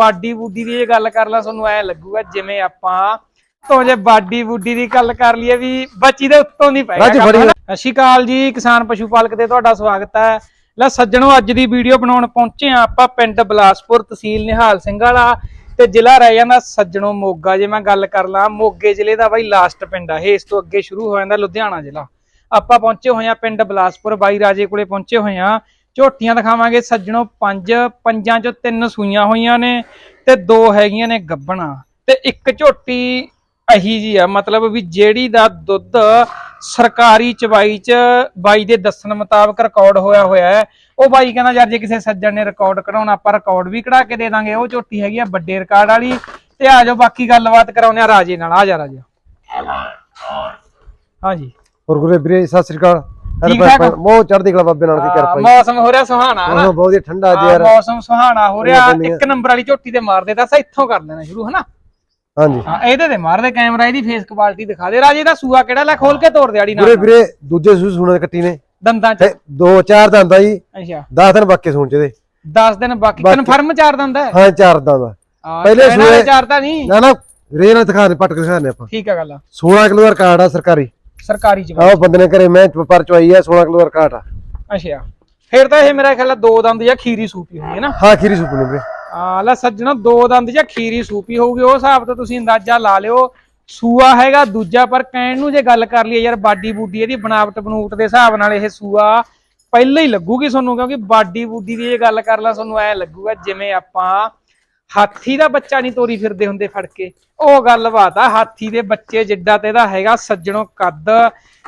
Body ਬੂਡੀ ਦੀ ਇਹ ਗੱਲ ਕਰ ਲਾ ਤੁਹਾਨੂੰ ਐ ਲੱਗੂਗਾ ਜਿਵੇਂ ਆਪਾਂ ਤੋਂ ਜੇ ਬਾਡੀ ਬੂਡੀ ਦੀ ਗੱਲ ਕਰ ਲਈਏ ਵੀ ਬੱਚੀ ਦੇ ਉੱਤੋਂ ਨਹੀਂ ਪਏਗਾ? ਸਤਿ ਸ਼੍ਰੀ ਅਕਾਲ ਜੀ ਕਿਸਾਨ ਪਸ਼ੂ ਪਾਲਕ ਤੇ ਤੁਹਾਡਾ ਸਵਾਗਤ ਹੈ। ਲੈ ਸੱਜਣੋ ਅੱਜ ਦੀ ਵੀਡੀਓ ਬਣਾਉਣ ਪਹੁੰਚੇ ਆ ਆਪਾਂ ਪਿੰਡ ਬਲਾਸਪੁਰ ਤਹਿਸੀਲ ਨਿਹਾਲ ਸਿੰਘ ਵਾਲਾ ਤੇ ਜ਼ਿਲ੍ਹਾ ਰਹਿ ਜਾਂਦਾ ਸੱਜਣੋ ਮੋਗਾ। ਜੇ ਮੈਂ ਗੱਲ ਕਰ ਲਾਂ ਮੋਗੇ ਜ਼ਿਲ੍ਹੇ ਦਾ ਬਾਈ ਲਾਸਟ ਪਿੰਡ ਆ। ਇਹ ਇਸ ਤੋਂ ਅੱਗੇ ਸ਼ੁਰੂ ਹੋ ਜਾਂਦਾ ਲੁਧਿਆਣਾ ਜ਼ਿਲ੍ਹਾ। ਆਪਾਂ ਪਹੁੰਚੇ ਹੋਏ ਆ ਪਿੰਡ ਬਲਾਸਪੁਰ ਬਾਈ ਰਾਜੇ ਕੋਲੇ ਪਹੁੰਚੇ ਹੋਏ ਆ ਝੋਟੀਆਂ ਦਿਖਾਵਾਂਗੇ। ਸੱਜਣੋ ਪੰਜ ਪੰਜਾਂ ਚੋਂ ਤਿੰਨ ਸੂਈਆਂ ਹੋਈਆਂ ਨੇ ਤੇ ਦੋ ਹੈਗੀਆਂ ਨੇ ਗੱਬਣਾ ਤੇ ਇੱਕ ਝੋਟੀ ਅਹੀ ਜੀ ਆ ਮਤਲਬ ਵੀ ਜਿਹੜੀ ਦਾ ਦੁੱਧ ਸਰਕਾਰੀ ਚਵਾਈ ਚ ਬਾਈ ਦੇ ਦੱਸਣ ਮੁਤਾਬਕ ਰਿਕਾਰਡ ਹੋਇਆ ਹੋਇਆ ਹੈ। ਉਹ ਬਾਈ ਕਹਿੰਦਾ ਯਾਰ ਜੇ ਕਿਸੇ ਸੱਜਣ ਨੇ ਰਿਕਾਰਡ ਕਢਾਉਣਾ ਆਪਾਂ ਰਿਕਾਰਡ ਵੀ ਕਢਾ ਕੇ ਦੇ ਦਾਂਗੇ। ਉਹ ਝੋਟੀ ਹੈਗੀ ਆ ਵੱਡੇ ਰਿਕਾਰਡ ਵਾਲੀ। ਤੇ ਆ ਜਾਓ ਬਾਕੀ ਗੱਲਬਾਤ ਕਰਾਉਨੇ ਆ ਰਾਜੇ ਨਾਲ। ਆ ਜਾ ਰਾਜੇ। ਹਾਂਜੀ। ਹੋਰ ਗੁਰੇ ਵੀਰੇ ਸਤਿ ਸ੍ਰੀ ਅਕਾਲ। ਠੀਕ? ਬਹੁਤ ਚੜ੍ਹਦੀ ਕਲਾ ਬਾਬੇ ਦੀ ਆ, ਕਿਰਪਾ ਜੀ। ਮੌਸਮ ਹੋ ਰਿਹਾ ਸੁਹਾਣਾ ਹਨਾ? ਮੌਸਮ ਬਹੁਤ ਹੀ ਠੰਡਾ ਜਿਹਾ ਯਾਰ। ਮੌਸਮ ਸੁਹਾਣਾ ਹੋ ਰਿਹਾ। ਇੱਕ ਨੰਬਰ ਵਾਲੀ ਝੋਟੀ ਤੇ ਮਾਰ ਦੇ ਤਾਂ ਇੱਥੋਂ ਕਰ ਦੇਣਾ ਸ਼ੁਰੂ ਹਨਾ? ਹਾਂਜੀ। ਹਾਂ ਇਹਦੇ ਤੇ ਮਾਰ ਦੇ ਕੈਮਰਾ ਇਹਦੀ ਫੇਸ ਕੁਆਲਿਟੀ ਦਿਖਾ ਦੇ। ਰਾਜੇ ਦਾ ਸੂਆ ਕਿਹੜਾ? ਲੈ ਖੋਲ ਕੇ ਤੋੜ ਦਿਹਾੜੀ ਗੁਰੇ ਨਾਲ। ਵੀਰੇ ਦੂਜੇ ਸੂਈ ਸੂਣਾ ਕੱਟੀ ਨੇ। ਦੰਦਾਂ ਚ? ਦੋ ਚਾਰ ਦੰਦਾਂ ਜੀ। ਅੱਛਾ। 10 ਦਿਨ ਬਾਕੀ ਸੂਣ ਚ ਦੇ 10 ਦਿਨ ਬਾਕੀ। ਕਨਫਰਮ ਚਾਰ ਦੰਦਾ ਹੈ? ਹਾਂ ਚਾਰ ਦੰਦਾਂ ਪਹਿਲੇ ਸੂਏ- ਚਾਰ ਤਾਂ ਨਹੀਂ। ਨਾ ਨਾ ਰੇ ਨਾਲ ਦਿਖਾ ਦੇ ਪੱਟ ਕੇ ਦਿਖਾਣੇ ਆਪਾਂ। ਠੀਕ ਆ ਗੱਲ ਆ। 16 ਕਿਲੋ ਦਾ ਰਿਕਾਰਡ ਆ ਸਰਕਾਰੀ। ਸਰਕਾਰੀ ਚ ਆਹ ਬੰਦੇ ਨੇ ਘਰੇ ਮੈਂ ਪਰ ਚਵਾਈ ਆ 16 ਕਿਲੋ ਰਿਕਾਰਡ ਆ। ਅੱਛਾ। ਫਿਰ ਤਾਂ ਇਹ ਮੇਰਾ ਖਿਆਲ ਆ ਦੋ ਦੰਦ ਜਾਂ ਖੀਰੀ ਸੂਪੀ ਹੋਣੀ ਹੈ ਨਾ? ਹਾਂ ਖੀਰੀ ਸੁਪਨੇ ਵੀਰੇ ਆ ਲੈ ਸੱਜਣਾ ਦੋ ਦੰਦ ਜਾਂ ਖੀਰੀ ਸੂਪੀ ਹੋਊਗੀ। ਉਹ ਹਿਸਾਬ ਤੋਂ ਤੁਸੀਂ ਅੰਦਾਜ਼ਾ ਲਾ ਲਿਓ। ਸੂਆ ਹੈਗਾ ਦੂਜਾ ਪਰ ਕਹਿਣ ਨੂੰ ਜੇ ਗੱਲ ਕਰ ਲਈਏ ਯਾਰ ਬਾਡੀ ਬੂਡੀ ਇਹਦੀ ਬਣਾਵਟ ਬਨੂਟ ਦੇ ਹਿਸਾਬ ਨਾਲ ਇਹ ਸੂਆ ਪਹਿਲਾਂ ਹੀ ਲੱਗੂਗੀ ਤੁਹਾਨੂੰ ਕਿਉਂਕਿ ਬਾਡੀ ਬੂਡੀ ਦੀ ਇਹ ਗੱਲ ਕਰ ਲਾ ਤੁਹਾਨੂੰ ਐ ਲੱਗੂਗਾ ਜਿਵੇਂ ਆਪਾਂ ਹਾਥੀ ਦਾ ਬੱਚਾ ਨਹੀਂ ਤੋਰੀ ਫਿਰਦੇ ਹੁੰਦੇ ਫੜ ਕੇ ਉਹ ਗੱਲਬਾਤ ਆ ਹਾਥੀ ਦੇ ਬੱਚੇ ਜਿੱਡਾ ਤੇ ਇਹਦਾ ਹੈਗਾ ਸੱਜਣੋ ਕੱਦ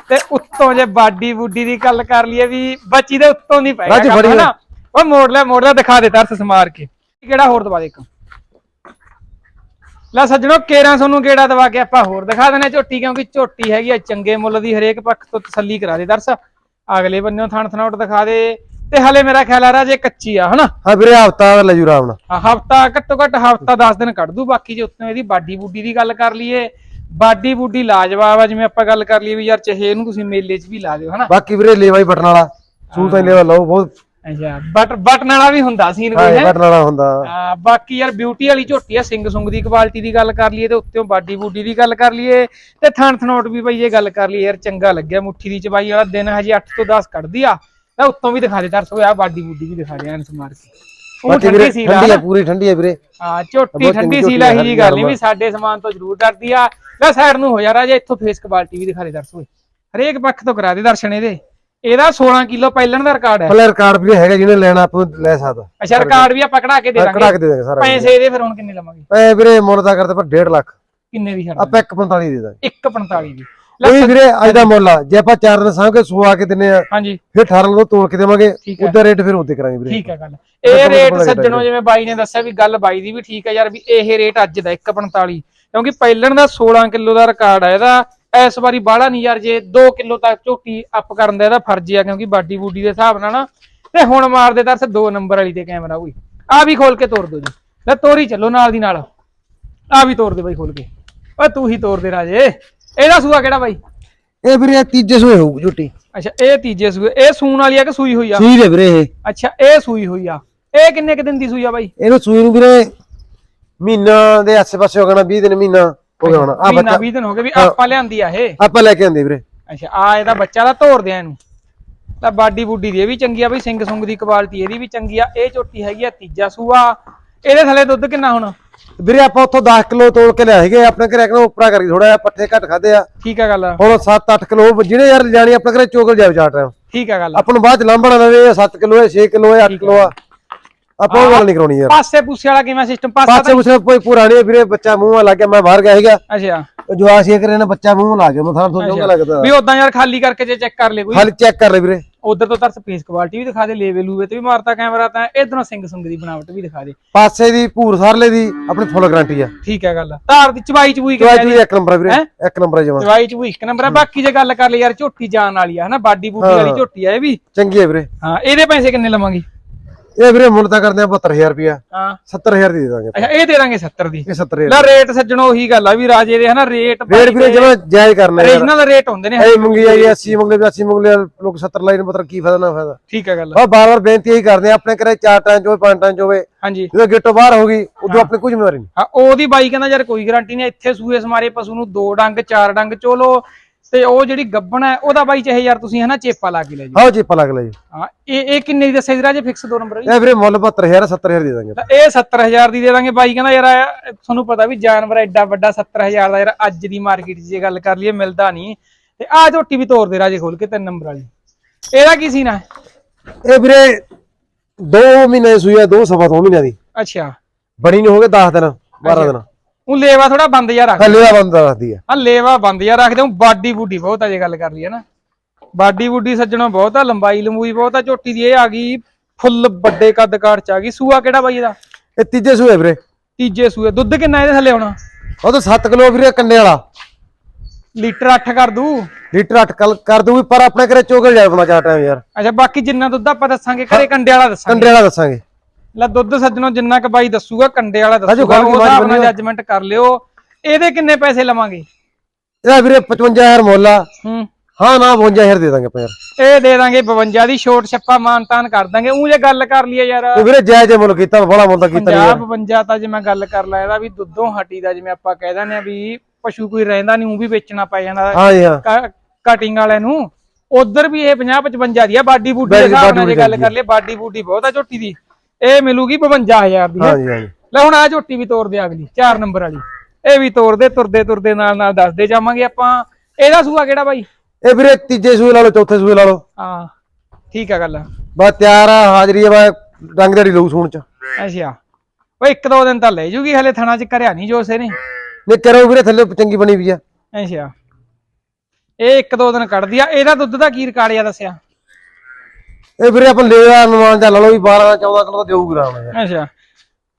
ਤੇ ਉੱਤੋਂ ਜੇ ਬਾਡੀ ਬੂਡੀ ਦੀ ਗੱਲ ਕਰ ਲਈਏ ਵੀ ਬੱਚੀ ਦੇ ਉੱਤੋਂ ਨਹੀਂ ਫੜੀ ਹਨਾ? ਉਹ ਮੋੜ ਲੈ ਮੋੜ ਲੈ ਦਿਖਾ ਦੇ ਤਰਸ ਸਮਾਰ ਕੇ। ਕਿਹੜਾ ਹੋਰ ਦਵਾ ਦੇ ਇੱਕ? ਲੈ ਸੱਜਣੋ ਕੇਰਾਂ ਤੁਹਾਨੂੰ ਕਿਹੜਾ ਦਵਾ ਕੇ ਆਪਾਂ ਹੋਰ ਦਿਖਾ ਹਾਂ। ਝੋਟੀ ਕਿਉਂਕਿ ਝੋਟੀ ਹੈਗੀ ਆ ਚੰਗੇ ਮੁੱਲ ਦੀ ਹਰੇਕ ਪੱਖ ਤੋਂ ਤਸੱਲੀ ਕਰਾ ਦੇ ਦਰਸ ਅਗਲੇ ਬੰਨਿਓ ਥਣ ਥਣਾਉਟ ਦਿਖਾ ਦੇ। ਤੇ ਹਲੇ ਮੇਰਾ ਖਿਆਲ ਆ ਰਿਹਾ ਜੇ ਕੱਚੀ ਆ ਹਨਾ? ਹਾਂ ਵੀਰੇ ਹਫਤਾ ਲੈ ਜੂ ਨਾਲ। ਹਫਤਾ ਘੱਟੋ ਘੱਟ ਹਫਤਾ 10 ਦਿਨ ਕੱਢ ਦੂ ਬਾਕੀ ਜੇ ਉੱਤੋਂ ਇਹਦੀ ਬਾਡੀ ਬੂਡੀ ਦੀ ਗੱਲ ਕਰ ਲਈਏ ਬਾਡੀ ਬੂਡੀ ਲਾਜਵਾਬ ਆ ਜਿਵੇਂ ਆਪਾਂ ਗੱਲ ਕਰ ਲਈਏ ਵੀ ਯਾਰ ਚਾਹੇ ਇਹਨੂੰ ਤੁਸੀਂ ਮੇਲੇ 'ਚ ਵੀ ਲਾ ਦਿਓ ਹਨਾ? ਬਾਕੀ ਵੀਰੇ ਲੇਵਾਈ ਬਟਨ ਵਾਲਾ ਸੂਲ ਤਾਂ ਹੀ। ਲੇਵਾ ਲਓ ਬਹੁਤ ਅੱਛਾ ਬਟ ਬਟਨ ਵਾਲਾ ਵੀ ਹੁੰਦਾ ਸੀ ਇਹਨੂੰ ਹਾਂ ਕੋਈ ਹੈ? ਬਟਨ ਵਾਲਾ ਹੁੰਦਾ। ਬਾਕੀ ਯਾਰ ਬਿਊਟੀ ਵਾਲੀ ਝੋਟੀ ਆ ਸਿੰਘ ਸੁੰਗ ਦੀ ਕੁਆਲਿਟੀ ਦੀ ਗੱਲ ਕਰ ਲਈਏ ਤੇ ਉੱਤੋਂ ਬਾਡੀ ਬੂਡੀ ਦੀ ਗੱਲ ਕਰ ਲਈਏ ਤੇ ਥਣ ਥਣੋਟ ਵੀ ਬਈ ਇਹ ਗੱਲ ਕਰ ਲਈਏ ਯਾਰ ਚੰਗਾ ਲੱਗਿਆ ਮੁੱਠੀ ਦੀ ਚਬਾਈ ਵਾਲਾ ਦਿਨ ਹਜੇ 8 ਤੋਂ 10 ਕੱਢਦੀ ਆ। ਤਾਂ ਉੱਤੋਂ ਵੀ ਦਿਖਾ ਦੇ ਦਰਸੋ ਆ ਬਾਡੀ ਬੂਡੀ ਵੀ ਦਿਖਾ ਦੇ ਐਨ ਸਮਾਰ ਕੇ। ਉਹ ਬਾਕੀ ਠੰਡੀ ਵੀਰੇ ਸੀ ਠੰਡੀ ਆ ਪੂਰੀ ਠੰਡੀ ਆ ਵੀਰੇ। ਆ ਝੋਟੀ ਬਹੁਤ ਠੰਡੀ ਚੰਗੀ ਸੀ ਲਾ ਝੋਟੀ ਹੀ ਆ, ਗੱਲ ਨਹੀਂ ਵੀ ਸਾਡੇ ਸਮਾਨ ਤੋਂ ਜ਼ਰੂਰ ਡਰਦੀ ਆ। ਲੈ ਸਾਈਡ ਨੂੰ ਹੋ ਜਾ ਰਾਜਾ ਇੱਥੋਂ ਫੇਸ ਕੁਆਲਿਟੀ ਵੀ ਦਿਖਾ ਦੇ ਦਰਸੋ ਹਰੇਕ ਪੱਖ ਤੋਂ ਕਰਾ ਦੇ ਦਰਸ਼ਨ ਇਹਦੇ। ਇਹਦਾ 16 ਕਿਲੋ ਪਹਿਲਣ ਦਾ ਰਿਕਾਰਡ ਹੈ। ਪਲੇਅਰ ਕਾਰਡ ਵੀ ਹੈਗਾ ਜਿਹਨੇ ਲੈਣਾ ਆਪਾਂ ਨੂੰ ਲੈ ਸਕਦਾ। ਅੱਛਾ ਰਿਕਾਰਡ ਵੀ ਆਪਾਂ ਕਢਾ ਕੇ ਦੇ ਕਢਾ ਕੇ ਦੇ ਦਾਂਗੇ ਸਾਰਾ। ਪੈਸੇ ਇਹਦੇ ਫਿਰ ਹੁਣ ਕਿੰਨੇ ਲਵਾਂਗੇ? ਐ ਵੀਰੇ ਮੁੱਲ ਦਾ ਕਰਦੇ ਪਰ 1.5 ਲੱਖ। ਕਿੰਨੇ ਦੀ ਛੱਡ ਆਪਾਂ 1.45 ਦੇ ਦਾਂਗੇ। 145 ਦੀ ਲੈ ਕੋਈ ਵੀਰੇ ਅੱਜ ਦਾ ਮੁੱਲ ਆ। ਜੇ ਆਪਾਂ ਚਾਰ ਦਿਨ ਸਾਂਭ ਕੇ ਸੂਆ ਕੇ ਦਿੰਨੇ ਆ ਹਾਂਜੀ। ਫਿਰ 18 ਨੂੰ ਤੋਲ ਕੇ ਦੇਵਾਂਗੇ। ਉਹਦਾ ਰੇਟ ਫਿਰ ਉਹਦੇ ਕਰਾਂਗੇ ਵੀਰੇ। ਠੀਕ ਹੈ ਗੱਲ। ਇਹ ਰੇਟ ਸੱਜਣੋ ਜਿਵੇਂ ਬਾਈ ਨੇ ਦੱਸਿਆ ਵੀ ਗੱਲ ਬਾਈ ਦੀ ਵੀ ਠੀਕ ਹੈ ਯਾਰ ਵੀ ਇਹ ਰੇਟ ਅੱਜ ਦਾ 145 ਕਿਉਂਕਿ ਪਹਿਲਣ ਦਾ 16 ਕਿਲੋ ਦਾ ਰਿਕਾਰਡ ਹੈ ਇਹਦਾ। ਇਸ ਵਾਰੀ ਬਾਹਲਾ ਨਹੀਂ ਯਾਰ ਜੇ 2 ਕਿਲੋ ਤੱਕ ਝੋਟੀ ਅਪ ਕਰਨ ਦਾ ਇਹਦਾ ਫਰਜ਼ ਆ ਕਿਉਂਕਿ ਬਾਡੀ ਬੂਡੀ ਦੇ ਹਿਸਾਬ ਨਾਲ ਨਾ। ਤੇ ਹੁਣ ਮਾਰਦੇ ਤਰਸ 2 ਨੰਬਰ ਵਾਲੀ ਤੇ ਕੈਮਰਾ ਹੋਈ। ਆ ਵੀ ਖੋਲ ਕੇ ਤੋੜ ਦੋ ਜੀ। ਲੈ ਤੋਰੀ ਚੱਲੋ ਨਾਲ ਦੀ ਨਾਲ। ਆ ਵੀ ਤੋੜ ਦੇ ਬਾਈ ਖੋਲ ਕੇ। ਓਏ ਤੂੰ ਹੀ ਤੋੜ ਦੇ ਰਾਜੇ। ਇਹਦਾ ਸੂਆ ਕਿਹੜਾ ਬਾਈ? ਇਹ ਵੀਰੇ ਤੀਜੇ ਸੂਏ ਹੋਊ ਝੂਟੀ ਅੱਛਾ ਇਹ ਤੀਜੇ ਸੂਏ ਇਹ ਸੂਣ ਵਾਲੀ ਆ ਕਿ ਸੂਈ ਹੋਈ ਆ? ਸੂਈ ਦੇ ਵੀਰੇ ਇਹ। ਅੱਛਾ ਇਹ ਸੂਈ ਹੋਈ ਆ। ਇਹ ਕਿੰਨੇ ਕੁ ਦਿਨ ਦੀ ਸੂਈ ਆ ਬਾਈ? ਇਹਨੂੰ ਸੂਈ ਨੂੰ ਵੀਰੇ ਮਹੀਨਾ ਦੇ ਆਸੇ ਪਾਸੇ ਹੋ ਗਣਾ 20 ਦਿਨ ਮਹੀਨਾ ਹੋ ਗਿਆ ਹੋਣਾ। ਆ ਮਹੀਨਾ ਬੱਚਾ 20 ਦਿਨ ਹੋ ਗਏ ਵੀ। ਆਪਾਂ ਲਿਆਂਦੀ ਆ ਇਹ? ਆਪਾਂ ਲੈ ਕੇ ਆਂਦੇ ਵੀਰੇ। ਅੱਛਾ ਆ ਇਹਦਾ ਬੱਚਾ ਦਾ ਤੋੜਦੇ ਆ ਇਹਨੂੰ। ਤਾਂ ਬਾਡੀ ਬੂਡੀ ਦੀ ਇਹ ਵੀ ਚੰਗੀ ਆ ਬਈ ਸਿੰਘ ਸੁੰਗ ਦੀ ਕੁਆਲਿਟੀ ਇਹਦੀ ਵੀ ਚੰਗੀ ਆ। ਇਹ ਝੋਟੀ ਹੈਗੀ ਆ ਤੀਜਾ ਸੂਆ। ਇਹਦੇ ਥੱਲੇ ਦੁੱਧ ਕਿੰਨਾ ਹੁਣ? ਵੀਰੇ ਆਪਾਂ ਉੱਥੋਂ 10 ਕਿਲੋ ਤੋਲ ਕੇ ਲਿਆਏ ਸੀਗੇ ਆਪਣੇ ਘਰੇ ਕਿਹਨਾਂ ਉਪਰਾ ਕਰੀ ਥੋੜਾ ਜਿਹਾ ਪੱਠੇ ਘੱਟ ਖਾਦੇ ਆ। ਠੀਕ ਆ ਗੱਲ ਹੁਣ 7-8 ਕਿਲੋ ਜਿਹੜੇ ਯਾਰ ਜਾਣੀ ਆਪਣੇ ਘਰੇ ਚੋਕਲ ਜਾਵੇ ਚਾਟ ਰਿਹਾ। ਠੀਕ ਆ ਗੱਲ ਆਪਾਂ ਨੂੰ ਬਾਅਦ ਚ ਲਾਂਭਣਾ ਦੇਵੇ 7 ਕਿਲੋ ਹੈ 6 ਕਿਲੋ ਹੈ 8 ਕਿਲੋ ਆ। ਆਪਾਂ ਉਹ ਗੱਲ ਨਹੀਂ ਕਰਾਉਣੀ ਯਾਰ। ਪਾਸੇ ਪੂਸੇ ਵਾਲਾ ਕਿਵੇਂ ਸਿਸਟਮ ਪਾਸਾ ਪਾਸੇ ਉਸੇ ਕੋਈ ਪੁਰਾਣੀ ਹੈ ਵੀਰੇ ਬੱਚਾ ਮੂੰਹ ਲੱਗ ਗਿਆ ਮੈਂ ਬਾਹਰ ਗਿਆ ਸੀਗਾ। ਅੱਛਾ। ਜੋ ਆਸੀ ਕਰੇ ਨੇ ਬੱਚਾ ਮੂੰਹ ਲਾ ਗਿਆ ਮੈਂ ਥਾਂ ਤੋਂ ਲੱਗਦਾ ਵੀ ਉਦਾਂ ਯਾਰ ਖਾਲੀ ਕਰਕੇ ਜੇ ਚੈੱਕ ਕਰ ਲੈ ਕੋਈ। ਖਾਲੀ ਚੈੱਕ ਕਰ ਲੈ ਵੀਰੇ। ਉਧਰ ਤੋਂ ਤਰਸ ਫੇਸ ਕੁਆਲਿਟੀ ਵੀ ਦਿਖਾ ਦੇ ਲੇਵੇ ਲੂਵੇ ਤੇ ਵੀ ਮਾਰਤਾ ਕੈਮਰਾ ਤਾਂ ਇਧਰੋਂ ਸਿੰਘ ਸੁੰਗ ਦੀ ਬਣਾਵਟ ਵੀ ਦਿਖਾ ਦੇ। ਪਾਸੇ ਦੀ ਭੂਰ ਸਰਲੇ ਦੀ ਆਪਣੀ ਫੁੱਲ ਗਾਰੰਟੀ ਆ। ਠੀਕ ਹੈ ਗੱਲ। ਧਾਰ ਦੀ ਚਵਾਈ ਚਬੂਈ ਚਵਾਈ ਕਿੰਨੀ ਚੂਈ ਇੱਕ ਨੰਬਰ ਆ ਵੀਰੇ? ਇੱਕ ਨੰਬਰ ਜਮਾ। ਚਵਾਈ ਚਬੂਈ ਇੱਕ ਨੰਬਰ ਆ। ਬਾਕੀ ਜੇ ਗੱਲ ਕਰ ਲਈ ਯਾਰ ਝੋਟੀ ਜਾਨ ਵਾਲੀ ਆ ਹਨਾ? ਬਾਡੀ ਬੂਡੀ ਵਾਲੀ ਝੋਟੀ ਆ ਇਹ ਵੀ। ਚੰਗੀ ਹੈ ਵੀਰੇ। ਹਾਂ ਇਹਦੇ ਪੈਸੇ ਕਿੰਨੇ ਲਵਾਂਗੇ? ਇਹ ਵੀਰੇ ਮੁੱਲ ਤਾਂ ਕਰਦੇ ਆ 72000 ਰੁਪਿਆ ਹਾਂ। 70000 ਦੀ ਦੇ ਦਾਂਗੇ ਅੱਛਾ ਇਹ ਦੇ ਦਾਂਗੇ 70 ਦੀ। ਇਹ 70000 ਲੈ ਰੇਟ ਸੱਜਣੋ ਉਹੀ ਗੱਲ ਆ ਵੀ ਰਾਜੇ ਦੇ ਹਨਾ ਰੇਟ ਰੇਟ ਵੀਰੇ ਜਮਾ ਜਾਇਜ਼ ਕਰਨਾ ਯਾਰ। ਰੀਜਨਲ ਰੇਟ ਹੁੰਦੇ ਨੇ ਐ ਮੰਗੀ ਜਾਈ 80 ਮੰਗਲੇ ਵੀ 80 ਮੰਗਲੇ ਲੋਕ 70 ਲਾਈਨ ਮਤਲਬ ਕੀ ਫਾਇਦਾ ਨਾ ਫਾਇਦਾ। ਠੀਕ ਹੈ ਗੱਲ। ਆ ਬਾਰ ਬਾਰ ਬੇਨਤੀ ਇਹੀ ਕਰਦੇ ਆ ਆਪਣੇ ਘਰੇ ਚਾਰ ਟਾਂ ਚੋਂ ਪੰਜ ਟਾਂ ਚੋਂ ਹਾਂਜੀ। ਜਦੋਂ ਗੇਟੋਂ ਬਾਹਰ ਹੋ ਗਈ ਉਦੋਂ ਆਪਣੀ ਕੋਈ ਜ਼ਿੰਮੇਵਾਰੀ ਨਹੀਂ। ਹਾਂ ਉਹਦੀ ਬਾਈ ਕਹਿੰਦਾ ਯਾਰ ਕੋਈ ਗਾਰੰਟੀ ਨਹੀਂ ਇੱਥੇ ਸੂਏ ਸਮਾਰੇ ਪਸ਼ੂ ਨੂੰ ਦੋ ਡੰਗ ਚਾਰ ਡੰਗ ਚੋਲੋ ਤੇ ਉਹ ਜਿਹੜੀ ਗੱਬਣ ਹੈ ਉਹਦਾ ਬਾਈ ਚਾਹੇ ਯਾਰ ਤੁਸੀਂ ਹਨਾ ਚੇਪਾ ਲਾ ਕੇ ਲੈ ਜੀ ਆਓ ਜੀ ਪਲਗ ਲੈ ਜੀ ਹਾਂ ਇਹ ਇਹ ਕਿੰਨੇ ਦੀ ਦੱਸਿਆ ਜੀ ਰਾਜੇ? ਫਿਕਸ ਦੋ ਨੰਬਰ ਇਹ ਵੀਰੇ ਮੁੱਲ 72000 70000 ਦੇ ਦਾਂਗੇ। ਇਹ 70000 ਦੀ ਦੇ ਦਾਂਗੇ ਬਾਈ ਕਹਿੰਦਾ ਯਾਰ ਤੁਹਾਨੂੰ ਪਤਾ ਵੀ ਜਾਨਵਰ ਐਡਾ ਵੱਡਾ 70000 ਦਾ ਯਾਰ ਅੱਜ ਦੀ ਮਾਰਕੀਟ 'ਚ ਜੇ ਗੱਲ ਕਰ ਲਈਏ ਮਿਲਦਾ ਨਹੀਂ। ਤੇ ਆਹ ਝੋਟੀ ਵੀ ਤੋੜ ਦੇ ਰਾਜੇ ਖੋਲ ਕੇ ਤਿੰਨ ਨੰਬਰ ਵਾਲੀ। ਇਹਦਾ ਕੀ ਸੀ ਨਾ ਇਹ ਵੀਰੇ 2 ਮਹੀਨੇ ਸੂਈ ਆ 2 ਸਵਾ 2 ਮਹੀਨਿਆਂ ਦੀ। ਅੱਛਾ। ਬਣੀ ਨਹੀਂ ਹੋ ਗਏ 10 ਦਿਨ 12 ਦਿਨ। ਉਹ ਲੇਵਾ ਥੋੜਾ ਬੰਦ ਜਿਹਾ ਰੱਖ। ਹੱਲੇ ਦਾ ਬੰਦਾ ਰੱਖਦੀ ਆ। ਆ ਲੇਵਾ ਬੰਦ ਜਿਹਾ ਰੱਖਦੇ ਹਾਂ ਬਾਡੀ ਬੂਡੀ ਬਹੁਤ ਆ ਜੇ ਗੱਲ ਕਰ ਲਈਏ ਨਾ। ਬਾਡੀ ਬੂਡੀ ਸੱਜਣੋਂ ਬਹੁਤ ਆ ਲੰਬਾਈ ਲੰਬੂਈ ਬਹੁਤ ਆ ਝੋਟੀ ਦੀ ਇਹ ਆ ਗਈ ਫੁੱਲ ਵੱਡੇ ਕੱਦ ਕਾਠ ਚ ਆ ਗਈ। ਸੂਆ ਕਿਹੜਾ ਬਾਈ ਇਹਦਾ? ਇਹ ਤੀਜੇ ਸੂਏ ਵੀਰੇ। ਤੀਜੇ ਸੂਏ। ਦੁੱਧ ਕਿੰਨਾ ਇਹਦੇ ਥੱਲੇ ਆਉਣਾ ਉਹ ਤਾਂ 7 ਕਿਲੋ ਵੀਰੇ ਕੰਡੇ ਵਾਲਾ। ਲੀਟਰ 8 ਕਰ ਦੂ ਲੀਟਰ 8 ਕਲ ਕਰ ਦੂਗੀ ਪਰ ਆਪਣੇ ਘਰੇ ਚੋਕਲ ਜਾਏ ਬਣਾ ਚਾਰ ਟਾਈਮ ਯਾਰ। ਅੱਛਾ ਬਾਕੀ ਜਿੰਨਾ ਦੁੱਧ ਆਪਾਂ ਦੱਸਾਂਗੇ ਘਰੇ ਕੰਡੇ ਵਾਲਾ ਦੱਸਾਂਗੇ। ਕੰਡੇ ਵਾਲਾ ਦੱਸਾਂਗੇ। ਲੈ ਦੁੱਧ ਸੱਜਣੋਂ ਜਿੰਨਾ ਕ ਬਾਈ ਦੱਸੂਗਾ ਕੰਡੇ ਵਾਲਾ ਦੱਸੂਗਾ ਉਹਦਾ ਆਪਣਾ? ਜੱਜਮੈਂਟ ਕਰ ਲਿਓ। ਇਹਦੇ ਕਿੰਨੇ ਪੈਸੇ ਲਵਾਂਗੇ? ਇਹਦਾ ਵੀਰੇ 55000 ਮੁੱਲ ਹੂੰ। ਹਾਂ ਨਾ 52000 ਦੇ ਦਾਂਗੇ ਆਪਾਂ ਯਾਰ। ਇਹ ਦੇ ਦਾਂਗੇ 52 ਦੀ ਛੋਟ ਛੱਪਾ ਮਾਨਤਾਨ ਕਰ ਦਾਂਗੇ। ਉਹ ਜੇ ਗੱਲ ਕਰ ਲਈਏ ਯਾਰ। ਉਹ ਵੀਰੇ ਜਾਇਜ਼ ਜੇ ਮੁੱਲ ਕੀਤਾ ਬੜਾ ਮੁੱਲ ਤਾਂ ਕੀਤਾ ਨਹੀਂ ਯਾਰ। 50 52 ਤਾਂ ਜੇ ਮੈਂ ਗੱਲ ਕਰ ਲਾ ਇਹਦਾ ਵੀ ਦੁੱਧੋਂ ਹਟੀ ਦਾ ਜਿਵੇਂ ਆਪਾਂ ਕਹਿ ਦਿੰਦੇ ਆ ਵੀ ਪਸ਼ੂ ਕੋਈ ਰਹਿੰਦਾ ਨਹੀਂ ਉਹ ਵੀ ਵੇਚਣਾ ਪੈ ਜਾਂਦਾ। ਹਾਂ ਜੀ ਹਾਂ। ਕਟਿੰਗ ਵਾਲੇ ਨੂੰ। ਉਧਰ ਵੀ ਇਹ 50 55 ਦੀ ਆ ਬਾਡੀ ਬੂਡੀ ਦੇ ਹਿਸਾਬ ਨਾਲ ਜੇ ਗੱਲ ਕਰ ਲਈਏ ਬਾਡੀ ਬੂਡੀ ਬਹੁਤ ਆ ਝੋਟੀ ਦੀ। ਇਹ ਮਿਲੂਗੀ 52000 ਦੀ ਹਾਂ? ਜੀ ਹਾਂ ਜੀ ਲੈ ਹੁਣ ਆ ਝੋਟੀ ਵੀ ਤੋੜ ਦੇ ਅਗਲੀ 4 ਨੰਬਰ ਵਾਲੀ। ਇਹ ਵੀ ਤੋੜ ਦੇ ਤੁਰਦੇ ਤੁਰਦੇ ਨਾਲ ਨਾਲ ਦੱਸਦੇ ਜਾਵਾਂਗੇ ਆਪਾਂ। ਇਹਦਾ ਸੂਆ ਕਿਹੜਾ ਬਾਈ? ਇਹ ਵੀਰੇ ਤੀਜੇ ਸੂਏ ਲਾ ਲਓ ਚੌਥੇ ਸੂਏ ਲਾ ਲਓ। ਹਾਂ ਠੀਕ ਆ ਗੱਲ। ਬਸ ਤਿਆਰ ਆ ਹਾਜ਼ਰੀ ਆ ਬਾ ਰੰਗ ਜਿਹੜੀ ਲਊ ਸੂਣ ਚ। ਅੱਛਾ। ਓਏ ਇੱਕ ਦੋ ਦਿਨ ਤਾਂ ਲੈ ਜੂਗੀ ਹਲੇ ਥਣਾ ਚ ਕਰਿਆ ਨਹੀਂ ਜੋਸੇ ਨੇ ਨੇ ਕਰੋ ਵੀਰੇ ਥੱਲੇ ਚੰਗੀ ਬਣੀ ਵੀ ਆ। ਅੱਛਾ। ਇਹ ਇੱਕ ਦੋ ਦਿਨ ਕੱਢਦੀ ਆ ਇਹਦਾ ਦੁੱਧ ਦਾ ਕੀ ਰਿਕਾਰਡ ਆ ਦੱਸਿਆ? ਇਹ ਵੀਰੇ ਆਪਾਂ ਲੈ ਆ ਅਨੁਮਾਨ ਜਾ ਲਾ ਲਓ ਵੀ 12 14 ਕਿਲੋ ਤਾਂ ਦੇਊਗੀ ਆਰਾਮ ਨਾਲ ਯਾਰ ਅੱਛਾ।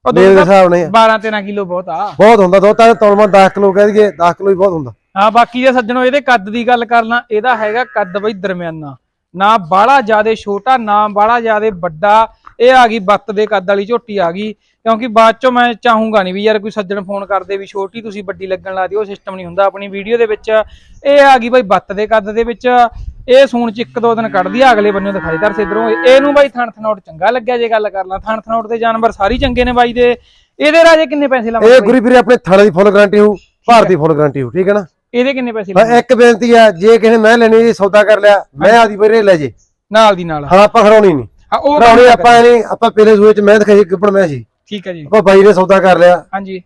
ਉਹ ਲੈ ਦੇ ਦੁੱਧ ਹਿਸਾਬ ਨਾਲ ਹੀ ਆ। 12 13 ਕਿਲੋ ਬਹੁਤ ਆ। ਬਹੁਤ ਹੁੰਦਾ ਦੋ ਤਾਂ ਤੋਲਮਾ 10 ਕਿਲੋ ਕਹਿ ਦਈਏ 10 ਕਿਲੋ ਹੀ ਬਹੁਤ ਹੁੰਦਾ। ਹਾਂ ਬਾਕੀ ਜੇ ਸੱਜਣੋ ਇਹਦੇ ਕੱਦ ਦੀ ਗੱਲ ਕਰਨਾ ਇਹਦਾ ਹੈਗਾ ਕੱਦ ਬਈ ਦਰਮਿਆਨਾ। ਨਾ ਬਾਹਲਾ ਜ਼ਿਆਦੇ ਛੋਟਾ ਨਾ ਬਾਹਲਾ ਜ਼ਿਆਦੇ ਵੱਡਾ। ਇਹ ਆ ਗਈ ਬੱਤ ਦੇ ਕੱਦ ਵਾਲੀ ਝੋਟੀ ਆ ਗਈ। ਕਿਉਂਕਿ ਬਾਅਦ ਚੋਂ ਮੈਂ ਚਾਹੂੰਗਾ ਨਹੀਂ ਵੀ ਯਾਰ ਕੋਈ ਸੱਜਣ ਫੋਨ ਕਰਦੇ ਵੀ ਛੋਟੀ ਤੁਸੀਂ ਵੱਡੀ ਲੱਗਣ ਲਾ ਦਿਓ ਉਹ ਸਿਸਟਮ ਨਹੀਂ ਹੁੰਦਾ ਆਪਣੀ ਵੀਡੀਓ ਦੇ ਵਿੱਚ। ਇਹ ਆ ਗਈ ਬਈ ਬੱਤ ਦੇ ਕੱਦ ਦੇ ਵਿੱਚ। ਇਹ ਸੂਣ ਚ ਇੱਕ ਦੋ ਦਿਨ ਕੱਢਦੀ ਆ ਅਗਲੇ ਬੰਨੇ ਦਿਖਾਈ ਦਰ ਸਿੱਧਰੋਂ ਇਹਨੂੰ ਬਾਈ ਥਣ ਥਨੋਟ ਚੰਗਾ ਲੱਗਿਆ ਜੇ ਗੱਲ ਕਰ ਲਾਂ। ਥਣ ਥਨੋਟ ਦੇ ਜਾਨਵਰ ਸਾਰੀ ਚੰਗੇ ਨੇ ਬਾਈ ਦੇ। ਇਹਦੇ ਰਾਜੇ ਕਿੰਨੇ ਪੈਸੇ ਲਾਵਾਂਗੇ ਇਹ ਗੁਰੀ ਵੀਰੇ ਆਪਣੇ ਥਾਣੇ ਦੀ ਫੁੱਲ ਗਾਰੰਟੀ ਹੋਊ ਭਾਰ ਦੀ ਫੁੱਲ ਗਾਰੰਟੀ ਹੋਊ ਠੀਕ ਹੈ ਨਾ? ਇਹਦੇ ਕਿੰਨੇ ਪੈਸੇ ਹਾਂ, ਲਾਵਾਂਗੇ ਇੱਕ ਬੇਨਤੀ ਆ ਜੇ ਕਿਸੇ ਮੈਂ ਲੈਣੀ ਜੀ ਸੌਦਾ ਕਰ ਲਿਆ ਮੈਂ ਆਦੀ ਵੀਰੇ ਲੈ ਜੇ। ਨਾਲ ਦੀ ਨਾਲ। ਹਾਂ ਆਪਾਂ ਖੜਾਉਣੀ ਨਹੀਂ। ਹਾਂ ਉਹ ਖੜਾਉਣੀ ਆਪਾਂ ਨਹੀਂ ਆਪਾਂ ਪਹਿਲੇ ਸੂਏ ਚ ਮੈਂ ਦਿਖਾਈ ਗਿੱਪਣ ਮੈਂ ਸੀ। ਠੀਕ ਹੈ ਜੀ। ਆਪਾਂ ਬਾਈ ਨੇ ਸੌਦਾ ਕਰ ਲਿਆ। ਹਾਂਜੀ।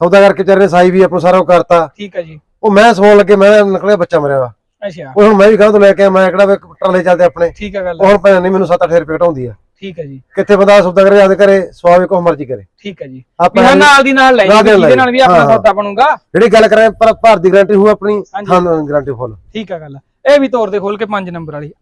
ਸੌਦਾ ਕਰਕੇ ਵਿਚਾਰੇ ਨੇ ਸਾਈ ਵੀ ਆਪਾਂ ਸਾਰਾ ਉਹ ਕਰਤਾ। ਠੀਕ ਹੈ ਜੀ। ਉਹ ਮੈਂ ਸੌਣ ਲੱਗੇ ਮੈਂ ਨਿਕਲਿਆ ਬੱਚਾ ਮਰਿਆ ਵਾ। ਅੱਛਾ। ਉਹ ਹੁਣ ਮੈਂ ਵੀ ਗਾਂ ਤੋਂ ਲੈ ਕੇ ਆਇਆ, ਮੈਂ ਕਿਹੜਾ ਵੀ ਟਰਾਲੇ ਚੱਲਦੇ ਆਪਣੇ। ਠੀਕ ਹੈ ਗੱਲ। ਉਹ ਹੁਣ ਭੈਣ ਨਹੀਂ ਮੈਨੂੰ 7-8 ਰੁਪਏ ਘਟਾਉਂਦੀ ਆ। ਠੀਕ ਹੈ ਜੀ। ਕਿੱਥੇ ਬੰਦਾ ਸੌਦਾ ਕਰੇ ਆਦੇ ਕਰੇ ਸਵਾਵੇ ਕੋ ਮਰਜ਼ੀ ਕਰੇ। ਠੀਕ ਹੈ ਜੀ। ਆਪਾਂ ਨਾਲ ਦੀ ਨਾਲ ਲੈ ਨਾਲ ਜੀ ਦੀ ਨਾਲ ਜਿਹਦੇ ਨਾਲ ਵੀ ਆਪਣਾ ਹਾਂ। ਸੌਦਾ ਬਣੂਗਾ। ਜਿਹੜੀ ਗੱਲ ਕਰਾਂ ਪਰ ਭਾਰ ਦੀ ਗਾਰੰਟੀ ਹੋਊ ਆਪਣੀ। ਹਾਂ ਗਾਰੰਟੀ ਫੁੱਲ ਠੀਕ ਹੈ ਗੱਲ। ਇਹ ਵੀ ਤੋੜ ਦੇ ਖੋਲ ਕੇ 5 ਨੰਬਰ ਵਾਲੀ।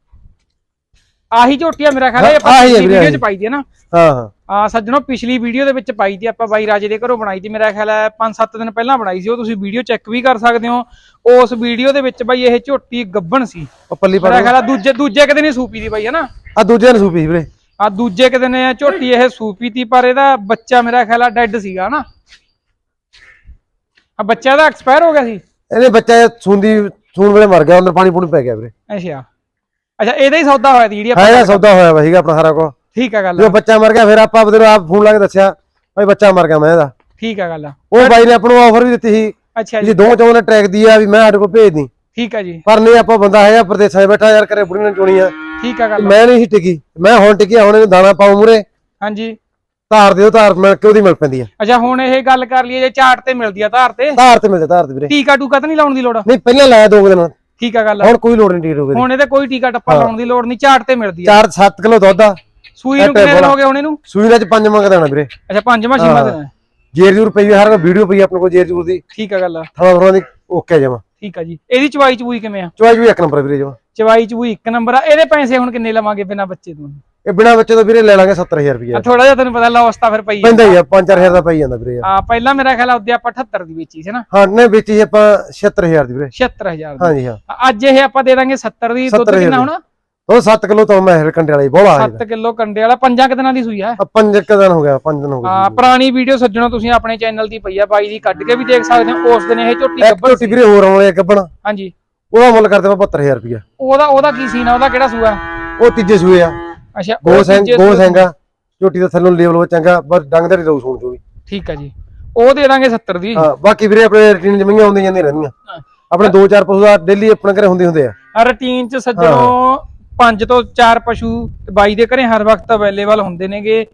ਆਹੀ ਝੋਟੀਆਂ ਮੇਰਾ ਖਿਆਲ ਹੈ ਇਹ ਆਪਾਂ ਆਹੀ ਹੈ ਪਿਛਲੀ ਵੀਰੇ, ਵੀਡੀਓ ਆਹੀ। ਚ ਪਾਈ ਦੀ ਹੈ ਨਾ। ਹਾਂ ਹਾਂ। ਆ ਸੱਜਣੋ ਪਿਛਲੀ ਵੀਡੀਓ ਦੇ ਵਿੱਚ ਪਾਈ ਤੀ ਆਪਾਂ ਬਾਈ ਰਾਜੇ ਦੇ ਘਰੋਂ ਬਣਾਈ ਤੀ ਮੇਰਾ ਖਿਆਲ ਹੈ 5-7 ਦਿਨ ਪਹਿਲਾਂ ਬਣਾਈ ਸੀ। ਉਹ ਤੁਸੀਂ ਵੀਡੀਓ ਚੈੱਕ ਵੀ ਕਰ ਸਕਦੇ ਹੋ। ਉਸ ਵੀਡੀਓ ਦੇ ਵਿੱਚ ਬਾਈ ਇਹ ਝੋਟੀ ਗੱਬਣ ਸੀ। ਉਹ ਪੱਲੀ ਮੇਰਾ ਪਰ ਖਿਆਲ ਹੈ ਦੂਜੇ ਦੂਜੇ ਕਿਤੇ ਨਹੀਂ ਸੂਪੀ ਦੀ ਬਾਈ ਹੈ ਨਾ? ਆ ਦੂਜੇ ਨੂੰ ਸੂਪੀ ਸੀ ਵੀਰੇ। ਆ ਦੂਜੇ ਕਿਤੇ ਨੇ ਝੋਟੀ ਇਹ ਸੂਪੀ ਤੀ ਪਰ ਇਹਦਾ ਬੱਚਾ ਮੇਰਾ ਖਿਆਲ ਆ ਡੈੱਡ ਸੀਗਾ ਨਾ? ਆ ਬੱਚਾ ਦਾ ਐਕਸਪਾਇਰ ਹੋ ਗਿਆ ਸੀ? ਇਹਨੇ ਬੱਚਾ ਸੁੰਦੀ ਸੂਣ ਵੇਲੇ ਮਰ ਗਿਆ ਅੰਦਰ ਪਾਣੀ ਪੂਣੀ ਪੈ ਗਿਆ ਵੀਰੇ। ਅੱਛਾ। ਅੱਛਾ ਇਹਦਾ ਹੀ ਸੌਦਾ ਹੋਇਆ ਸੀ ਜਿਹੜੀ ਆਪਾਂ ਹਾਂ ਇਹਦਾ ਸੌਦਾ ਹੋਇਆ ਵਾ ਸੀਗਾ ਆਪਣਾ ਸਾਰਾ ਕੋ ਠੀਕ ਆ ਗੱਲ ਜਦੋਂ ਬੱਚਾ ਮਰ ਗਿਆ ਫਿਰ ਆਪਾਂ ਬਦਲ ਆਪ ਫੋਨ ਲਾ ਕੇ ਦੱਸਿਆ ਭਾਈ ਬੱਚਾ ਮਰ ਗਿਆ ਮੈਂ ਇਹਦਾ। ਠੀਕ ਆ ਗੱਲ ਉਹ ਬਾਈ ਨੇ ਆਪਾਂ ਨੂੰ ਆਫਰ ਵੀ ਦਿੱਤੀ ਸੀ। ਅੱਛਾ ਜੀ। ਜੀ ਦੋ ਚੌਂ ਨੇ ਟਰੈਕ ਦੀ ਆ ਵੀ ਮੈਂ ਸਾਡੇ ਕੋਲ ਭੇਜ ਦੀ। ਠੀਕ ਆ ਜੀ। ਪਰ ਨਹੀਂ ਆਪਾਂ ਬੰਦਾ ਹੈਗਾ ਪ੍ਰਦੇਸਾਂ 'ਚ ਬੈਠਾ ਯਾਰ ਕਰੇ ਬੁੜੀ ਨੇ ਚੋਣੀ ਆ। ਠੀਕ ਆ ਗੱਲ ਮੈਂ ਨਹੀਂ ਸੀ ਟਿਕੀ। ਮੈਂ ਹੁਣ ਟਿਕੀ ਆ, ਹੁਣ ਇਹਨੂੰ ਦਾਣਾ ਪਾਉ ਮੂਰੇ ਹਾਂਜੀ। ਧਾਰ ਦਿਓ ਧਾਰ ਮਿਲ ਕੇ ਉਹਦੀ ਮਿਲ ਪੈਂਦੀ ਆ। ਅੱਛਾ ਹੁਣ ਇਹ ਗੱਲ ਕਰ ਲਈਏ ਜੇ ਚਾਰਟ ਤੇ ਮਿਲਦੀ ਆ ਧਾਰ ਤੇ? ਧਾਰ ਤੇ ਮਿਲਦੇ ਧਾਰ ਤੇ ਵੀਰੇ। ਟੀਕਾ ਟੂਕਾ ਤਾਂ ਨਹੀਂ ਲਾਉਣ ਦੀ ਲੋੜ? ਨਹੀਂ ਪਹਿਲਾਂ ਲਾਇਆ ਦੋ ਕੁ ਦਿਨ ਠੀਕ ਆ ਗੱਲ ਹੁਣ ਕੋਈ ਲੋੜ ਨਹੀਂ ਟੀਕੇ ਟੂਕੇ ਦੀ। ਹੁਣ ਇਹਦੇ ਕੋਈ ਟੀਕਾ ਟੱਪਾ ਲਾਉਣ ਦੀ ਲੋੜ ਨਹੀਂ ਚਾਰਟ ਤੇ ਮਿਲਦੀ ਆ। 4-7 ਕਿਲੋ ਦੁੱਧ ਆ। ਸੂਈ ਨੂੰ ਕਿੰਨੇ ਦਿਨ ਹੋ ਗਏ ਹੁਣ ਇਹਨੂੰ ਸੂਈ ਨਾਲ ਚ ਪੰਜ ਮੰਗ ਦੇਣਾ ਵੀਰੇ। ਅੱਛਾ ਪੰਜਵਾਂ ਛੇਵਾਂ ਦਿਨ ਹੈ। ਜੇਰ ਜੂਰ ਪਈ ਆ, ਹਰ ਵੀਡੀਓ ਪਈ ਆ ਆਪਣੇ ਕੋਲ ਜੇਰ ਜੂਰ ਦੀ। ਠੀਕ ਆ ਗੱਲ ਥਾਣਾ ਥਾਣਾ ਦੀ ਓਕੇ ਜਮਾ। ਠੀਕ ਆ ਜੀ। ਇਹਦੀ ਚਵਾਈ ਚਵੂਈ ਕਿਵੇਂ ਆ? ਚੁਆਈ ਵੀ ਇੱਕ ਨੰਬਰ ਵੀਰੇ ਜਮਾ। ਚਵਾਈ ਚਵੂਈ ਇੱਕ ਨੰਬਰ ਆ। ਇਹਦੇ ਪੈਸੇ ਹੁਣ ਕਿੰਨੇ ਲਵਾਂਗੇ ਬਿਨਾ ਬੱਚੇ ਤੋਂ? ਇਹ ਬਿਨਾ ਬੱਚੇ ਤੋਂ ਵੀਰੇ ਲੈ ਲਾਂਗੇ 70000 ਰੁਪਏ ਥੋੜਾ ਜਿਹਾ ਤੈਨੂੰ ਪਤਾ ਲੌਸ ਤਾਂ ਫਿਰ ਪਈ ਪੈਂਦਾ ਹੀ ਆ 5-4000 ਦਾ ਪਈ ਜਾਂਦਾ ਵੀਰੇ ਯਾਰ। ਆ ਪਹਿਲਾਂ ਮੇਰਾ ਖਿਆਲ ਆ ਉਹਦੇ ਆਪਾਂ 78 ਦੀ ਵੇਚੀ ਸੀ ਨਾ। ਹਾਂ ਨੇ ਵੇਚੀ ਸੀ ਆਪਾਂ 76000 ਦੀ ਵੀਰੇ। 76000 ਦੀ। ਹਾਂਜੀ ਹਾਂ। ਅੱਜ ਇਹ ਆਪਾਂ ਦੇ ਦਾਂਗੇ 70 ਦੀ ਦੁੱਧ 70,000 ਕਿੰਨਾ ਹੋਣਾ? ਉਹ 7 ਕਿਲੋ ਤੋਂ ਮੈਂ ਹਿਲ ਕੰਡੇ ਵਾਲੀ ਬੋਲਾ ਹੈ 7 ਕਿਲੋ ਕੰਡੇ ਵਾਲਾ ਪੰਜਾਂ ਕੁ ਦਿਨਾਂ ਦੀ ਸੂਈ ਹੈ ਪੰਜ ਕੁ ਦਿਨ ਹੋ ਗਿਆ ਪੰਜ ਦਿਨ ਹੋ ਹਾਂ ਗਏ ਪੁਰਾਣੀ ਵੀਡੀਓ ਸੱਜਣੋ ਤੁਸੀਂ ਆਪਣੇ ਚੈਨਲ ਦੀ ਪਈ ਆ ਬਾਈ ਦੀ ਕੱਢ ਕੇ ਵੀ ਦੇਖ ਸਕਦੇ ਹੋ ਉਸ ਦਿਨ ਇਹ ਝੋਟੀ ਗੱਬਰ ਝੋਟੀ ਵੀਰੇ ਹੋਰ ਆਉਣ ਗੱਬਣਾ ਹਾਂਜੀ। ਉਹਦਾ ਮੁੱਲ ਕਰਦੇ 72000 ਰੁਪਇਆ ਉਹਦਾ ਉਹਦਾ ਕੀ ਸੀਨ ਆ ਉਹਦਾ ਕਿਹੜਾ ਸੂਆ? ਉਹ ਤੀਜੇ ਸੂਏ ਆ। ਅੱਛਾ ਗੋ ਸਿੰਘ ਗੋ ਸਿੰਘਾ ਝੋਟੀ ਦਾ ਥੱਲੋਂ ਲੇਵਲ ਉਹ ਚੰਗਾ ਬਸ ਡੰਗ ਦੇ ਰਹੂ ਸੂਣ ਚੋ ਵੀ ਠੀਕ ਆ ਜੀ। ਉਹ ਦੇ ਦਾਂਗੇ 70 ਦੀ। ਹਾਂ ਬਾਕੀ ਵੀਰੇ ਆਪਣੇ ਰੂਟੀਨ ਜਮੀਆਂ ਆਉਂਦੀਆਂ ਜਾਂਦੀਆਂ ਰਹਿੰਦੀਆਂ। ਆਪਣੇ ਦੋ ਚਾਰ ਪਸ਼ੂ ਦਾ ਡੇਲੀ ਆਪਣੇ ਘਰੇ ਹੁੰਦੇ ਹੁੰਦੇ ਆ। ਰੁਟੀਨ ਚ ਸੱਜਣੋ ਪੰਜ ਤੋਂ ਚਾਰ ਪਸ਼ੂ ਬਾਈ ਦੇ ਘਰੇ ਹਰ ਵਕਤ ਅਵੇਲੇਬਲ ਹੁੰਦੇ ਨੇਗੇ।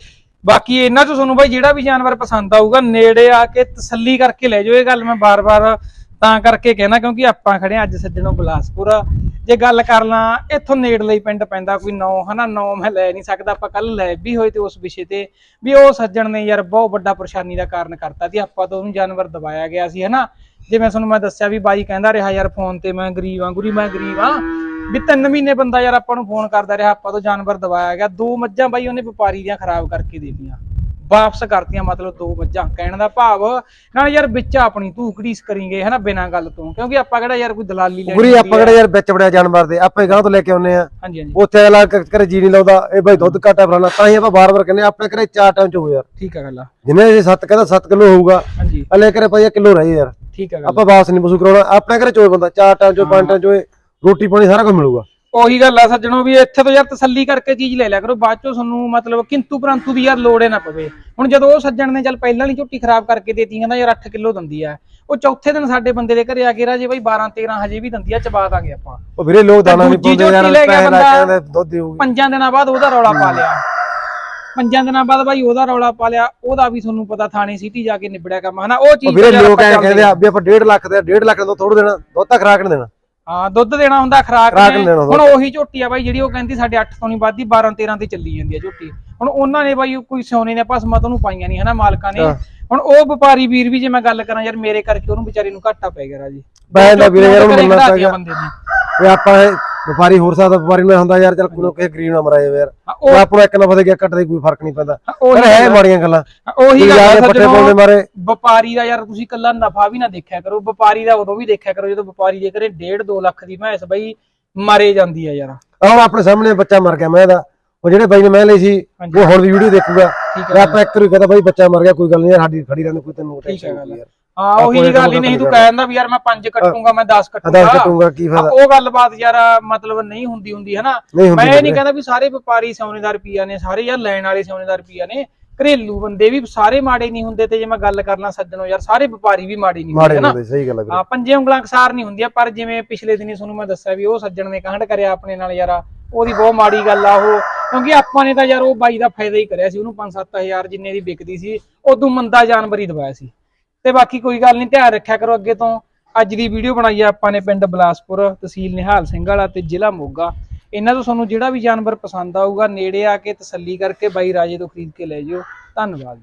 ਬਾਕੀ ਇਹਨਾਂ ਚ ਤੁਹਾਨੂੰ ਬਾਈ ਜਿਹੜਾ ਵੀ ਜਾਨਵਰ ਪਸੰਦ ਆਊਗਾ, ਨੇੜੇ ਆ ਕੇ ਤਸੱਲੀ ਕਰਕੇ ਲੈ ਜਾਓ ਇਹ ਗੱਲ ਮੈਂ ਬਾਰ-ਬਾਰ ਤਾਂ ਕਰਕੇ ਕਹਿਣਾ, ਕਿਉਂਕਿ ਆਪਾਂ ਖੜੇ ਹਾਂ ਅੱਜ ਸੱਜਣੋ ਬਲਾਸਪੁਰ। ਜੇ ਗੱਲ ਕਰ ਲਾਂ, ਇੱਥੋਂ ਨੇੜਲੇ ਹੀ ਪਿੰਡ ਪੈਂਦਾ ਕੋਈ ਨੌ, ਹਨਾ? ਨੌ ਮੈਂ ਲੈ ਨਹੀਂ ਸਕਦਾ, ਆਪਾਂ ਕੱਲ ਲੈ ਵੀ ਹੋਏ ਤੇ ਉਸ ਵਿਸ਼ੇ ਤੇ ਵੀ ਉਹ ਸੱਜਣ ਨੇ ਯਾਰ ਬਹੁਤ ਵੱਡਾ ਪਰੇਸ਼ਾਨੀ ਦਾ ਕਾਰਨ ਕਰਤਾ ਸੀ, ਆਪਾਂ ਤੋਂ ਉਹਨੂੰ ਜਾਨਵਰ ਦਬਾਇਆ ਗਿਆ ਸੀ, ਹਨਾ? ਜਿਵੇਂ ਤੁਹਾਨੂੰ, ਮੈਂ ਦੱਸਿਆ ਵੀ ਬਾਈ ਕਹਿੰਦਾ ਰਿਹਾ, ਯਾਰ ਫੋਨ ਤੇ ਮੈਂ ਗਰੀਬ ਆ ਗੁਰੀ ਮੈਂ ਗਰੀਬ ਆ ਵੀ ਤਿੰਨ ਮਹੀਨੇ ਬੰਦਾ ਯਾਰ ਆਪਾਂ ਨੂੰ ਫੋਨ ਕਰਦਾ ਰਿਹਾ ਆਪਾਂ ਤੋਂ ਜਾਨਵਰ ਦਵਾਇਆ ਗਿਆ। ਦੋ ਮੱਝਾਂ ਬਾਈ ਉਹਨੇ ਵਪਾਰੀ ਦੀਆਂ ਖਰਾਬ ਕਰਕੇ ਦਿੱਤੀਆਂ। ਵਾਪਸ ਕਰਤੀਆਂ ਮਤਲਬ ਦੋ ਮੱਝਾਂ। ਕਹਿਣ ਦਾ ਭਾਵ ਨਾਲ ਯਾਰ ਵਿੱਚ ਆਪਣੀ ਧੂਕੜੀ ਕਰੀਂਗੇ ਹਨਾ ਬਿਨਾਂ ਗੱਲ ਤੋਂ। ਕਿਉਂਕਿ ਆਪਾਂ ਕਿਹੜਾ ਯਾਰ ਕੋਈ ਦਲਾਲੀ ਲੈਣੀ ਗੁਰੀ ਹੁੰਦੀ ਆਪਾਂ। ਕਿਹੜੇ ਯਾਰ ਵਿੱਚ ਬੜਿਆ ਜਾਨਵਰ ਦੇ। ਆਪਾਂ ਗਾਂ ਤੋਂ ਲੈ ਕੇ ਆਉਨੇ ਆ। ਹਾਂਜੀ ਹਾਂਜੀ। ਉੱਥੇ ਅਗਲਾ ਕ- ਘਰੇ ਜੀ ਨਹੀਂ ਲਾਉਂਦਾ। ਇਹ ਭਾਈ ਦੁੱਧ ਘਾਟਾ ਫਲਾਣਾ ਤਾਂ ਹੀ ਆਪਾਂ ਬਾਰ-ਬਾਰ ਕਹਿੰਦੇ ਆਪਣੇ ਘਰੇ ਚਾਰ ਟਾਈਮ ਚ ਹੋ ਯਾਰ। ਠੀਕ ਆ ਗੱਲ ਆ। ਜਿੰਨੇ ਇਹ 7 ਕਹਿੰਦਾ 7 ਕਿਲੋ ਹੋਊਗਾ। ਹਾਂਜੀ। ਅਲੇ ਘਰੇ ਭਾਈ ਕਿਲੋ ਰਹੇ ਯਾਰ। ਠੀਕ ਆ ਗੱਲ ਆਪਾਂ ਵਾਪਸ ਨਹੀਂ ਪਸ਼ੂ ਕਰਾਉਣਾ। ਆਪਣੇ ਘਰੇ ਚੋਏ ਬੰਦਾ ਚਾਰ ਟਾਈਮ ਚੋਂ ਪੰਜ ਟਾਈਮ ਚੋਏ ਰੋਟੀ ਪਾਣੀ ਸਾਰਾ ਕੁਝ ਮਿਲੂਗਾ। ਉਹੀ ਗੱਲ ਆ ਸੱਜਣੋ ਵੀ ਇੱਥੇ ਤੋਂ ਯਾਰ ਤਸੱਲੀ ਕਰਕੇ ਚੀਜ਼ ਲੈ ਲਿਆ ਕਰੋ ਬਾਅਦ ਚੋਂ ਤੁਹਾਨੂੰ ਮਤਲਬ ਕਿੰਤੂ ਪਰੰਤੂ ਦੀ ਯਾਰ ਲੋੜ ਨਾ ਪਵੇ। ਹੁਣ ਜਦੋਂ ਉਹ ਸੱਜਣ ਨੇ ਚੱਲ ਪਹਿਲਾਂ ਵਾਲੀ ਝੋਟੀ ਖਰਾਬ ਕਰਕੇ ਦੇਤੀ ਕਹਿੰਦਾ ਯਾਰ 8 ਕਿਲੋ ਦੰਦੀ ਆ। ਉਹ ਚੌਥੇ ਦਿਨ ਸਾਡੇ ਬੰਦੇ ਦੇ ਘਰੇ ਆ ਕੇ ਰਾਜੇ ਬਾਈ 12 13 ਹਜੇ ਵੀ ਦੰਦੀ ਆ ਚਬਾ ਦਾਂਗੇ ਆਪਾਂ। ਉਹ ਵੀਰੇ ਲੋਕ ਦਾਣਾ ਨਹੀਂ ਪਾਉਂਦੇ ਯਾਰ ਪੈਸੇ ਲਾ ਕੇ ਦੁੱਧ ਦੇਊਗੀ ਪੰਜਾਂ ਦਿਨਾਂ ਬਾਅਦ ਉਹਦਾ ਰੌਲਾ ਪਾ ਲਿਆ। ਪੰਜਾਂ ਦਿਨਾਂ ਬਾਅਦ ਬਾਈ ਉਹਦਾ ਰੌਲਾ ਪਾ ਲਿਆ ਉਹਦਾ ਵੀ ਤੁਹਾਨੂੰ ਪਤਾ ਥਾਣੇ ਸਿਟੀ ਜਾ ਕੇ ਨਿਬੜਿਆ ਕੰਮ ਹਨਾ? ਉਹ ਚੀਜ਼ ਵੀਰੇ ਤੋਂ ਲੋਕ ਐਂ ਕਹਿੰਦੇ ਆ ਵੀ ਆਪਾਂ 1.5 ਲੱਖ ਦੇ 1.5 ਲੱਖ ਦਾ ਥੋੜਾ ਦੇਣਾ ਦੁੱਧ ਤਾਂ ਖਰਾਕ ਨਹੀਂ ਦੇਣਾ। ਹਾਂ ਦੁੱਧ ਦੇਣਾ ਹੁੰਦਾ ਖਰਾਕ ਖੁਰਾਕ ਨੇ। ਹੁਣ ਉਹੀ ਝੋਟੀ ਆ ਬਾਈ ਜਿਹੜੀ ਉਹ ਕਹਿੰਦੀ ਸਾਡੇ 8 ਤੋਂ ਨਹੀਂ ਵੱਧਦੀ 12 13 ਤੇ ਚੱਲੀ ਜਾਂਦੀ ਆ ਝੋਟੀ। ਹੁਣ ਉਹਨਾਂ ਨੇ ਬਾਈ ਕੋਈ ਸੋਨੇ ਨੇ ਭਸਮਾਂ ਤੋਂ ਨੂੰ ਪਾਈਆਂ ਨਹੀਂ ਹਨਾ ਮਾਲਕਾਂ ਨੇ। ਹਾਂ। ਹੁਣ ਉਹ ਵਪਾਰੀ ਵੀਰ ਵੀ ਜੇ ਮੈਂ ਗੱਲ ਕਰਾਂ ਯਾਰ ਮੇਰੇ ਕਰਕੇ ਉਹਨੂੰ ਵਿਚਾਰੀ ਨੂੰ ਘਾਟਾ ਪੈ ਗਿਆ ਰਾਜੀ। ਜਾਂਦਾ ਵੀਰੇ ਯਾਰ ਉਹਨੂੰ ਮੰਨਣਾ ਪੈ ਬੰਦੇ ਵੀ ਆਪਾਂ ਇਹ ਵਪਾਰੀ ਹੋਰ ਸਕਦਾ ਵਪਾਰੀ ਨੂੰ ਇਹ ਹੁੰਦਾ ਯਾਰ ਚੱਲ ਕੋਈ ਕਿਸੇ ਗਰੀਬ ਨਾ ਮਰਾਏ ਯਾਰ। ਉਹ ਉਹ ਆਪਾਂ ਨੂੰ ਇੱਕ ਨਾ ਫਸੇ ਗਿਆ ਕੱਟਦੇ ਕੋਈ ਫ਼ਰਕ ਨਹੀਂ ਪੈਂਦਾ। ਪਰ ਹੈ ਮਾੜੀਆਂ ਗੱਲਾਂ। ਉਹੀ ਗੱਲ ਪੱਟੇ ਪਾਉਂਦੇ ਮਾਰੇ। ਵਪਾਰੀ ਦਾ ਯਾਰ ਤੁਸੀਂ ਕੱਲਾ ਨਫਾ ਵੀ ਨਾ ਦੇਖਿਆ ਕਰੋ ਵਪਾਰੀ ਦਾ ਉਦੋਂ ਵੀ ਦੇਖਿਆ ਕਰੋ ਜਦੋਂ ਵਪਾਰੀ ਦੇ ਘਰੇ 1.5 2 ਲੱਖ ਦੀ ਭੈਂਸ ਬਈ ਮਾਰੇ ਜਾਂਦੀ ਆ ਯਾਰ। ਆਹ ਹੁਣ ਆਪਣੇ ਸਾਹਮਣੇ ਬੱਚਾ ਮਰ ਗਿਆ ਮੈਂ ਇਹਦਾ। ਉਹ ਜਿਹੜੇ ਬਾਈ ਨੇ ਮੈਂ ਲਈ ਸੀ। ਉਹ ਹੁਣ ਵੀ ਵੀਡੀਓ ਦੇਖੂਗਾ। ਆਪਾਂ ਇੱਕ ਵਾਰੀ ਕਹਦਾ ਬਾਈ ਬੱਚਾ ਮਰ ਗਿਆ ਕੋਈ ਗੱਲ ਨਹੀਂ ਯਾਰ ਸਾਡੀ ਖੜੀ ਰਹਿੰਦੇ ਕੋਈ ਤੈਨੂੰ ਟੈਨਸ਼ਨ। ਨਹੀਂ ਯਾਰ। ਹਾਂ ਉਹੀ ਗੱਲ ਹੀ ਨਹੀਂ ਤੂੰ। ਕਹਿੰਦਾ ਵੀ ਯਾਰ ਮੈਂ 5 ਕੱਟੂੰਗਾ ਮੈਂ 10 ਅਦਾ ਕੱਟੂੰਗਾ। ਕੱਟੂਗਾ ਕੀ ਹਾਂ, ਫਾਇਦਾ ਉਹ ਗੱਲਬਾਤ ਯਾਰ ਮਤਲਬ ਨਹੀਂ ਹੁੰਦੀ ਹੁੰਦੀ ਹਨਾ? ਨਹੀਂ ਮੈਂ ਇਹ ਨਹੀਂ ਕਹਿੰਦਾ ਵੀ ਸਾਰੇ ਵਪਾਰੀ ਸੋਨੇਦਾਰ ਪੀਆ ਨੇ ਸਾਰੇ ਯਾਰ ਲੈਣ ਵਾਲੇ ਸੋਨੇਦਾਰ ਪੀਆ ਨੇ। ਘਰੇਲੂ ਬੰਦੇ ਵੀ ਸਾਰੇ ਮਾੜੇ ਨਹੀਂ ਹੁੰਦੇ ਤੇ ਜੇ ਮੈਂ ਗੱਲ ਕਰਨਾ ਸੱਜਣੋ ਯਾਰ ਸਾਰੇ ਵਪਾਰੀ ਵੀ ਮਾੜੇ ਨਹੀਂ ਹੁੰਦੇ ਹੁੰਦੇ ਸਹੀ ਗੱਲ ਹੈ ਹਾਂ ਪੰਜੇ ਉਂਗਲਾਂ ਅਕਸਾਰ ਨਹੀਂ ਹੁੰਦੀਆਂ ਪਰ ਜਿਵੇਂ ਪਿਛਲੇ ਦਿਨੀ ਤੁਹਾਨੂੰ ਮੈਂ ਦੱਸਿਆ ਵੀ ਉਹ ਸੱਜਣ ਨੇ ਕਾਂਡ ਕਰਿਆ ਆਪਣੇ ਨਾਲ ਯਾਰ ਉਹਦੀ ਬਹੁਤ ਮਾੜੀ ਗੱਲ ਆ ਉਹ। ਕਿਉਂਕਿ ਆਪਾਂ ਨੇ ਤਾਂ ਯਾਰ ਉਹ ਬਾਈ ਦਾ ਫਾਇਦਾ ਹੀ ਕਰਿਆ ਸੀ ਉਹਨੂੰ 5-7000 ਜਿੰਨੇ ਦੀ ਵਿਕਦੀ ਸੀ ਉਦੋਂ ਮੰਦਾ ਜਾਨਵਰ ਹੀ ਦਵਾਇਆ ਸੀ। ਤੇ ਬਾਕੀ ਕੋਈ ਗੱਲ ਨਹੀਂ, ਧਿਆਨ ਰੱਖਿਆ ਕਰੋ ਅੱਗੇ ਤੋਂ। ਅੱਜ ਦੀ ਵੀਡੀਓ ਬਣਾਈ ਆ ਆਪਾਂ ਨੇ ਪਿੰਡ ਬਲਾਸਪੁਰ, ਤਹਿਸੀਲ ਨਿਹਾਲ ਸਿੰਘ ਵਾਲਾ ਤੇ ਜ਼ਿਲ੍ਹਾ ਮੋਗਾ। ਇਹਨਾਂ ਤੋਂ ਤੁਹਾਨੂੰ ਜਿਹੜਾ ਵੀ ਜਾਨਵਰ ਪਸੰਦ ਆਊਗਾ, ਨੇੜੇ ਆ ਕੇ ਤਸੱਲੀ ਕਰਕੇ ਬਾਈ ਰਾਜੇ ਤੋਂ ਖਰੀਦ ਕੇ ਲੈ ਜਿਓ। ਧੰਨਵਾਦ